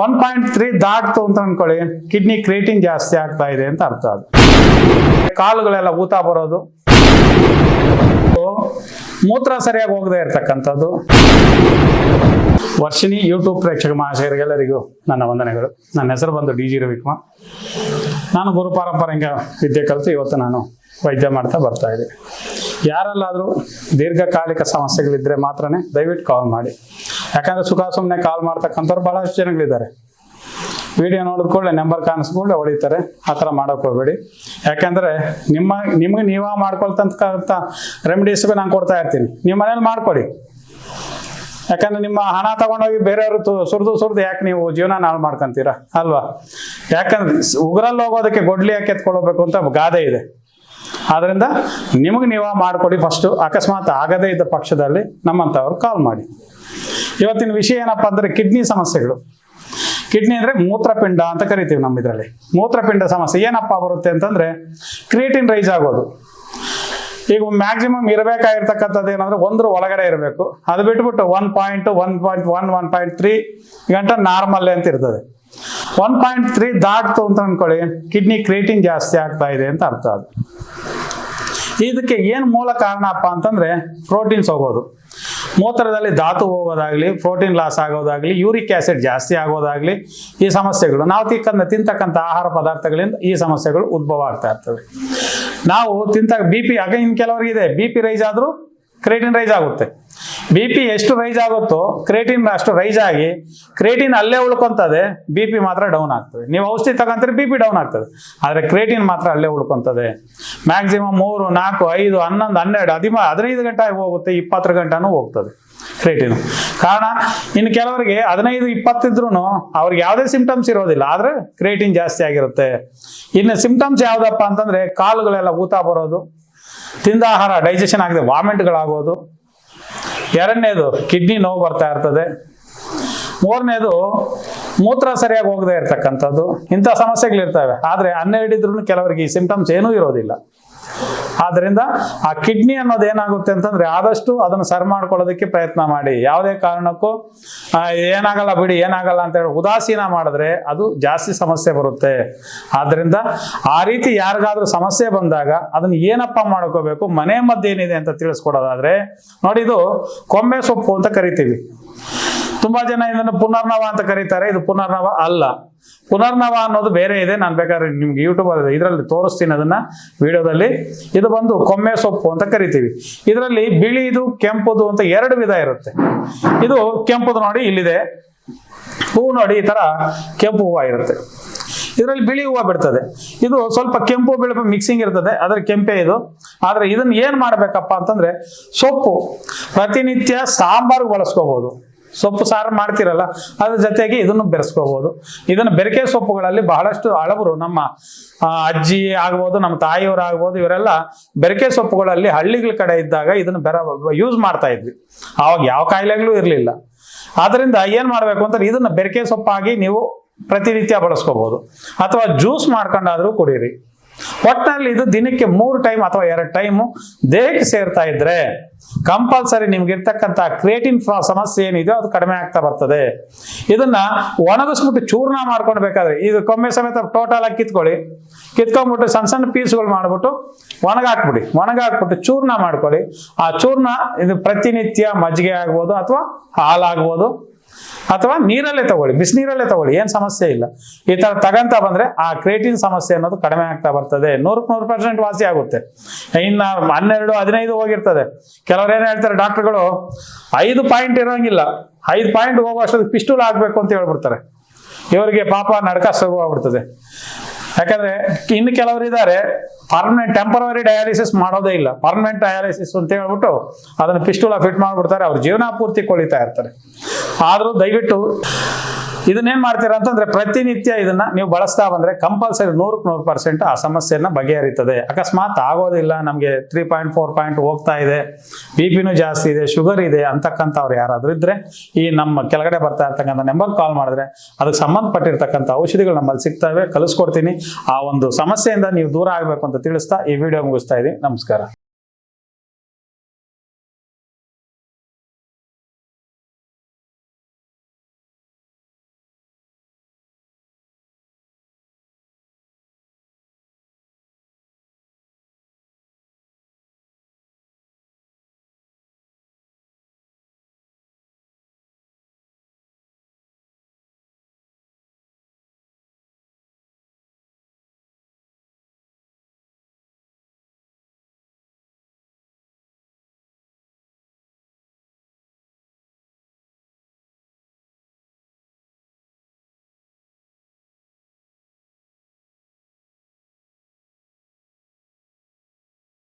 One point three ದಾಟ್ತು ಅಂತ ಅನ್ಕೊಳ್ಳಿ. Kidney creatine ಜಾಸ್ತಿ ಆಗ್ತಾ ಇದೆ ಅಂತ ಅರ್ಥ ಅದು. ಕಾಲುಗಳೆಲ್ಲ ಊತ ಬರೋದು. ಮೂತ್ರ ಸರಿಯಾಗಿ ಹೋಗದೆ ಇರ್ತಕ್ಕಂಥದ್ದು. ವರ್ಷಿಣಿ ಯೂಟ್ಯೂಬ್ ಪ್ರೇಕ್ಷಕ ಮಹಾಶಯರಿಗೆಲ್ಲರಿಗೂ ನನ್ನ ವಂದನೆಗಳು. ನನ್ನ ಹೆಸರು ಬಂದು ಡಿ ಜಿ ರವಿಕುಮಾರ್. ನಾನು ಗುರು ಪಾರಂಪರಂಗ ವಿದ್ಯೆ ಕಲಿತು ಇವತ್ತು ನಾನು ವೈದ್ಯ ಮಾಡ್ತಾ ಬರ್ತಾ ಇದ್ದೀನಿ. ಯಾರಲ್ಲಾದರೂ ದೀರ್ಘಕಾಲಿಕ ಸಮಸ್ಯೆಗಳಿದ್ದರೆ ಮಾತ್ರನೇ ದಯವಿಟ್ಟು ಕಾಲ್ ಮಾಡಿ. ಯಾಕಂದರೆ ಸುಖ ಸುಮ್ಮನೆ ಕಾಲ್ ಮಾಡ್ತಕ್ಕಂಥವ್ರು ಬಹಳಷ್ಟು ಜನಗಳಿದ್ದಾರೆ. ವಿಡಿಯೋ ನೋಡಿದ ಕೂಡಲೇ ನಂಬರ್ ಕಾಣಿಸ್ಕೊಂಡೆ ಹೊಡಿತಾರೆ. ಆ ಥರ ಮಾಡೋಕೆ ಹೋಗ್ಬೇಡಿ. ಯಾಕೆಂದರೆ ನಿಮ್ಮ, ನಿಮಗೆ ನೀವ ಮಾಡ್ಕೊಳ್ತಕ್ಕಂಥ ರೆಮಿಡೀಸ್ ನಾನು ಕೊಡ್ತಾ ಇರ್ತೀನಿ. ನಿಮ್ಮ ಮನೇಲಿ ಮಾಡ್ಕೊಡಿ. ಯಾಕಂದ್ರೆ ನಿಮ್ಮ ಹಣ ತಗೊಂಡೋಗಿ ಬೇರೆಯವರು ಸುರಿದು ಸುರಿದು ಯಾಕೆ ನೀವು ಜೀವನ ನಾಳು ಮಾಡ್ಕೊಂತೀರಾ? ಅಲ್ವಾ? ಯಾಕಂದ್ರೆ ಉಗ್ರಲ್ಲಿ ಹೋಗೋದಕ್ಕೆ ಗೊಡ್ಲಿ ಯಾಕೆ ಎತ್ಕೊಳ್ಬೇಕು ಅಂತ ಗಾದೆ ಇದೆ. ಆದ್ರಿಂದ ನಿಮಗೆ ನೀವ ಮಾಡಿಕೊಡಿ ಫಸ್ಟು ಅಕಸ್ಮಾತ್ ಆಗದೇ ಇದ್ದ ಪಕ್ಷದಲ್ಲಿ ನಮ್ಮಂಥವ್ರು ಕಾಲ್ ಮಾಡಿ. ಇವತ್ತಿನ ವಿಷಯ ಏನಪ್ಪ ಅಂದರೆ ಕಿಡ್ನಿ ಸಮಸ್ಯೆಗಳು. ಕಿಡ್ನಿ ಅಂದರೆ ಮೂತ್ರಪಿಂಡ ಅಂತ ಕರಿತೀವಿ ನಮ್ಮ ಇದರಲ್ಲಿ. ಮೂತ್ರಪಿಂಡ ಸಮಸ್ಯೆ ಏನಪ್ಪ ಬರುತ್ತೆ ಅಂತಂದರೆ ಕ್ರಿಯೇಟಿನ್ ರೈಸ್ ಆಗೋದು. ಈಗ ಮ್ಯಾಕ್ಸಿಮಮ್ ಇರಬೇಕಾಗಿರ್ತಕ್ಕಂಥದ್ದು ಏನಂದ್ರೆ ಒಂದ್ರ ಒಳಗಡೆ ಇರಬೇಕು. ಅದು ಬಿಟ್ಬಿಟ್ಟು one point one point one one point three ಗಂಟೆ ನಾರ್ಮಲ್ ಅಂತ ಇರ್ತದೆ. ಒನ್ ಪಾಯಿಂಟ್ ತ್ರೀ ದಾಟ್ತು ಅಂತ ಅನ್ಕೊಳ್ಳಿ ಕಿಡ್ನಿ ಕ್ರಿಯೇಟಿನ್ ಜಾಸ್ತಿ ಆಗ್ತಾ ಇದೆ ಅಂತ ಅರ್ಥ ಅದು. ಇದಕ್ಕೆ ಏನು ಮೂಲ ಕಾರಣಪ್ಪ ಅಂತಂದ್ರೆ ಪ್ರೋಟೀನ್ಸ್ ಹೋಗೋದು. ಮೂತ್ರದಲ್ಲಿ ಧಾತು ಹೋಗೋದಾಗ್ಲಿ ಪ್ರೋಟೀನ್ ಲಾಸ್ ಆಗೋದಾಗ್ಲಿ ಯೂರಿಕ್ ಆಸಿಡ್ ಜಾಸ್ತಿ ಆಗೋದಾಗ್ಲಿ ಈ ಸಮಸ್ಯೆಗಳು. ನಾವು ತಿಕ್ಕಂತ, ತಿಂತಕ್ಕಂಥ ಆಹಾರ ಪದಾರ್ಥಗಳಿಂದ ಈ ಸಮಸ್ಯೆಗಳು ಉದ್ಭವ ಆಗ್ತಾ ಇರ್ತವೆ. ನಾವು ತಿಂತ ಬಿ ಪಿ ಆಗ ಇನ್ ಕೆಲವರಿಗೆ ಇದೆ. ಬಿ ಪಿ ರೈಸ್ ಆದರೂ ಕ್ರೇಟಿನ್ ರೈಸ್ ಆಗುತ್ತೆ. ಬಿ ಪಿ ಎಷ್ಟು ರೈಸ್ ಆಗುತ್ತೋ ಕ್ರೇಟಿನ್ ಅಷ್ಟು ರೈಸ್ ಆಗಿ ಕ್ರೇಟಿನ್ ಅಲ್ಲೇ ಉಳ್ಕೊಂತದೆ ಬಿ ಪಿ ಮಾತ್ರ ಡೌನ್ ಆಗ್ತದೆ. ನೀವು ಔಷಧಿ ತಗೊಂತೀರಿ ಬಿ ಪಿ ಡೌನ್ ಆಗ್ತದೆ. ಆದರೆ ಕ್ರೇಟಿನ್ ಮಾತ್ರ ಅಲ್ಲೇ ಉಳ್ಕೊಂತದೆ. ಮ್ಯಾಕ್ಸಿಮಮ್ ಮೂರು, ನಾಲ್ಕು, ಐದು, ಹನ್ನೊಂದು, ಹನ್ನೆರಡು ಹದಿಮ ಹದಿನೈದು ಗಂಟೆ ಹೋಗುತ್ತೆ ಇಪ್ಪತ್ತು ಗಂಟೆನೂ ಹೋಗ್ತದೆ ಕ್ರೇಟಿನ್ ಕಾರಣ, ಇನ್ನು ಕೆಲವರಿಗೆ ಹದಿನೈದು ಇಪ್ಪತ್ತಿದ್ರು ಅವ್ರಿಗೆ ಯಾವುದೇ ಸಿಂಪ್ಟಮ್ಸ್ ಇರೋದಿಲ್ಲ, ಆದರೆ ಕ್ರೇಟಿನ್ ಜಾಸ್ತಿ ಆಗಿರುತ್ತೆ. ಇನ್ನು ಸಿಂಪ್ಟಮ್ಸ್ ಯಾವುದಪ್ಪ ಅಂತಂದ್ರೆ ಕಾಲುಗಳೆಲ್ಲ ಊತ ಬರೋದು, ತಿಂದ ಆಹಾರ ಡೈಜೆಷನ್ ಆಗದೆ ವಾಮಿಂಟ್ಗಳಾಗೋದು ಎರಡನೇದು, ಕಿಡ್ನಿ ನೋವು ಬರ್ತಾ ಇರ್ತದೆ. ಮೂರನೇದು, ಮೂತ್ರ ಸರಿಯಾಗಿ ಹೋಗದೆ ಇರ್ತಕ್ಕಂಥದ್ದು. ಇಂಥ ಸಮಸ್ಯೆಗಳಿರ್ತವೆ. ಆದರೆ ಹನ್ನೆರಡಿದ್ರು ಕೆಲವರಿಗೆ ಈ ಸಿಂಪ್ಟಮ್ಸ್ ಏನೂ ಇರೋದಿಲ್ಲ. ಆದ್ದರಿಂದ ಆ ಕಿಡ್ನಿ ಅನ್ನೋದು ಏನಾಗುತ್ತೆ ಅಂತಂದ್ರೆ ಆದಷ್ಟು ಅದನ್ನು ಸರಿ ಮಾಡ್ಕೊಳ್ಳೋದಕ್ಕೆ ಪ್ರಯತ್ನ ಮಾಡಿ. ಯಾವುದೇ ಕಾರಣಕ್ಕೂ ಏನಾಗಲ್ಲ ಬಿಡಿ, ಏನಾಗಲ್ಲ ಅಂತ ಹೇಳಿ ಉದಾಸೀನ ಮಾಡಿದ್ರೆ ಅದು ಜಾಸ್ತಿ ಸಮಸ್ಯೆ ಬರುತ್ತೆ. ಆದ್ದರಿಂದ ಆ ರೀತಿ ಯಾರಿಗಾದ್ರೂ ಸಮಸ್ಯೆ ಬಂದಾಗ ಅದನ್ನ ಏನಪ್ಪ ಮಾಡ್ಕೋಬೇಕು, ಮನೆ ಮದ್ದು ಏನಿದೆ ಅಂತ ತಿಳಿಸ್ಕೊಡೋದಾದ್ರೆ, ನೋಡಿ ಇದು ಕೊಂಬೆ ಸೊಪ್ಪು ಅಂತ ಕರಿತೀವಿ. ತುಂಬಾ ಜನ ಇದನ್ನು ಪುನರ್ನವ ಅಂತ ಕರೀತಾರೆ. ಇದು ಪುನರ್ನವ ಅಲ್ಲ. ಪುನರ್ನವ ಅನ್ನೋದು ಬೇರೆ ಇದೆ. ನಾನು ಬೇಕಾದ್ರೆ ನಿಮ್ಗೆ ಯೂಟ್ಯೂಬ್ ಇದರಲ್ಲಿ ತೋರಿಸ್ತೀನಿ ಅದನ್ನ ವಿಡಿಯೋದಲ್ಲಿ. ಇದು ಬಂದು ಕೊಮ್ಮೆ ಸೊಪ್ಪು ಅಂತ ಕರಿತೀವಿ. ಇದರಲ್ಲಿ ಬಿಳಿದು, ಕೆಂಪುದು ಅಂತ ಎರಡು ವಿಧ ಇರುತ್ತೆ. ಇದು ಕೆಂಪುದು ನೋಡಿ, ಇಲ್ಲಿದೆ. ಹೂವು ನೋಡಿ, ಈ ತರ ಕೆಂಪು ಹೂವು ಇರುತ್ತೆ. ಇದರಲ್ಲಿ ಬಿಳಿ ಹೂವು ಬಿಡ್ತದೆ. ಇದು ಸ್ವಲ್ಪ ಕೆಂಪು ಬಿಳುಪು ಮಿಕ್ಸಿಂಗ್ ಇರ್ತದೆ. ಅದ್ರ ಕೆಂಪೆ ಇದು. ಆದ್ರೆ ಇದನ್ನ ಏನ್ ಮಾಡ್ಬೇಕಪ್ಪ ಅಂತಂದ್ರೆ ಸೊಪ್ಪು ಪ್ರತಿನಿತ್ಯ ಸಾಂಬಾರು ಬಳಸ್ಕೋಬಹುದು ಸೊಪ್ಪು ಸಾರು ಮಾಡ್ತಿರಲ್ಲ, ಅದ್ರ ಜೊತೆಗೆ ಇದನ್ನು ಬೆರೆಸ್ಕೋಬಹುದು ಇದನ್ನು ಬೆರಕೆ ಸೊಪ್ಪುಗಳಲ್ಲಿ ಬಹಳಷ್ಟು ಹಳಬರು, ನಮ್ಮ ಅಜ್ಜಿ ಆಗ್ಬೋದು, ನಮ್ಮ ತಾಯಿಯವರು ಆಗ್ಬೋದು, ಇವರೆಲ್ಲ ಬೆರಕೆ ಸೊಪ್ಪುಗಳಲ್ಲಿ ಹಳ್ಳಿಗಳ ಕಡೆ ಇದ್ದಾಗ ಇದನ್ನು ಬೆರ ಯೂಸ್ ಮಾಡ್ತಾ ಇದ್ವಿ. ಆವಾಗ ಯಾವ ಕಾಯಿಲೆಗಳು ಇರಲಿಲ್ಲ. ಆದ್ರಿಂದ ಏನ್ ಮಾಡ್ಬೇಕು ಅಂತ ಇದನ್ನ ಬೆರಕೆ ಸೊಪ್ಪಾಗಿ ನೀವು ಪ್ರತಿನಿತ್ಯ ಬಳಸ್ಕೋಬಹುದು ಅಥವಾ ಜ್ಯೂಸ್ ಮಾಡ್ಕೊಂಡಾದ್ರೂ ಕುಡೀರಿ. ಒಟ್ಟಿನಲ್ಲಿ ಇದು ದಿನಕ್ಕೆ ಮೂರು ಟೈಮ್ ಅಥವಾ ಎರಡು ಟೈಮು ದೇಹಕ್ಕೆ ಸೇರ್ತಾ ಇದ್ರೆ ಕಂಪಲ್ಸರಿ ನಿಮ್ಗೆ ಇರ್ತಕ್ಕಂಥ ಕ್ರಿಯೇಟಿನ್ ಸಮಸ್ಯೆ ಏನಿದೆಯೋ ಅದು ಕಡಿಮೆ ಆಗ್ತಾ ಬರ್ತದೆ. ಇದನ್ನ ಒಣಗಿಸ್ಬಿಟ್ಟು ಚೂರ್ಣ ಮಾಡ್ಕೊಳ್ಬೇಕಾದ್ರೆ ಇದು ಕೊಮ್ಮೆ ಸಮೇತ ಟೋಟಲ್ ಆಗಿ ಕಿತ್ಕೊಳ್ಳಿ. ಕಿತ್ಕೊಂಡ್ಬಿಟ್ಟು ಸಣ್ಣ ಸಣ್ಣ ಪೀಸ್ಗಳು ಮಾಡಿಬಿಟ್ಟು ಒಣಗಾಕ್ಬಿಡಿ. ಒಣಗಾಕ್ಬಿಟ್ಟು ಚೂರ್ಣ ಮಾಡ್ಕೊಳ್ಳಿ. ಆ ಚೂರ್ಣ ಇದು ಪ್ರತಿನಿತ್ಯ ಮಜ್ಜಿಗೆ ಆಗ್ಬೋದು ಅಥವಾ ಹಾಲಾಗ್ಬೋದು. ಅಥವಾ ನೀರಲ್ಲೇ ತಗೊಳ್ಳಿ ಬಿಸಿನೀರಲ್ಲೇ ತಗೊಳ್ಳಿ, ಏನು ಸಮಸ್ಯೆ ಇಲ್ಲ. ಈ ತರ ತಗಂತ ಬಂದ್ರೆ ಆ ಕ್ರೇಟಿನ್ ಸಮಸ್ಯೆ ಅನ್ನೋದು ಕಡಿಮೆ ಆಗ್ತಾ ಬರ್ತದೆ. ನೂರಕ್ಕೆ ನೂರು ಪರ್ಸೆಂಟ್ ವಾಸಿ ಆಗುತ್ತೆ. ಇನ್ನು ಹನ್ನೆರಡು, ಹದಿನೈದು ಹೋಗಿರ್ತದೆ. ಕೆಲವ್ರು ಏನು ಹೇಳ್ತಾರೆ, ಡಾಕ್ಟರ್ಗಳು, ಐದು ಪಾಯಿಂಟ್ ಇರೋಂಗಿಲ್ಲ. ಐದು ಪಾಯಿಂಟ್ ಹೋಗುವಷ್ಟು ಪಿಸ್ಟೂಲ್ ಆಗ್ಬೇಕು ಅಂತ ಹೇಳ್ಬಿಡ್ತಾರೆ. ಇವರಿಗೆ ಪಾಪ ನಡಕ ಶುರು ಆಗ್ಬಿಡ್ತದೆ ಯಾಕಂದ್ರೆ ಇನ್ನು ಕೆಲವರು ಇದ್ದಾರೆ ಪರ್ಮನೆಂಟ್ ಟೆಂಪರರಿ ಡಯಾಲಿಸಿಸ್ ಮಾಡೋದೇ ಇಲ್ಲ. ಪರ್ಮನೆಂಟ್ ಡಯಾಲಿಸಿಸ್ ಅಂತ ಹೇಳ್ಬಿಟ್ಟು ಅದನ್ನ ಪಿಸ್ಟೂಲ ಫಿಟ್ ಮಾಡಿಬಿಡ್ತಾರೆ, ಅವ್ರ ಜೀವನ ಪೂರ್ತಿ ಕೊಳಿತಾ ಇರ್ತಾರೆ. ಆದರೂ ದಯವಿಟ್ಟು ಇದನ್ನೇನ್ ಮಾಡ್ತೀರಾ ಅಂತಂದ್ರೆ ಪ್ರತಿನಿತ್ಯ ಇದನ್ನ ನೀವು ಬಳಸ್ತಾ ಬಂದ್ರೆ ಕಂಪಲ್ಸರಿ ನೂರಕ್ಕೆ ನೂರು ಪರ್ಸೆಂಟ್ ಆ ಸಮಸ್ಯೆಯನ್ನ ಬಗೆಹರಿತದೆ. ಅಕಸ್ಮಾತ್ ಆಗೋದಿಲ್ಲ, ನಮಗೆ ತ್ರೀ ಪಾಯಿಂಟ್ ಫೋರ್ ಪಾಯಿಂಟ್ ಹೋಗ್ತಾ ಇದೆ ಬಿ ಪಿನೂ ಜಾಸ್ತಿ ಇದೆ ಶುಗರ್ ಇದೆ ಅಂತಕ್ಕಂಥವ್ರು ಯಾರಾದ್ರೂ ಇದ್ರೆ ಈ ನಮ್ಮ ಕೆಳಗಡೆ ಬರ್ತಾ ಇರ್ತಕ್ಕಂಥ ನಂಬರ್ ಕಾಲ್ ಮಾಡಿದ್ರೆ ಅದಕ್ಕೆ ಸಂಬಂಧಪಟ್ಟಿರ್ತಕ್ಕಂಥ ಔಷಧಿಗಳು ನಮ್ಮಲ್ಲಿ ಸಿಗ್ತವೆ ಕಲಿಸ್ಕೊಡ್ತೀನಿ ಆ ಒಂದು ಸಮಸ್ಯೆಯಿಂದ ನೀವು ದೂರ ಆಗಬೇಕು ಅಂತ ತಿಳಿಸ್ತಾ ಈ ವಿಡಿಯೋ ಮುಗಿಸ್ತಾ ಇದ್ದೀನಿ. ನಮಸ್ಕಾರ.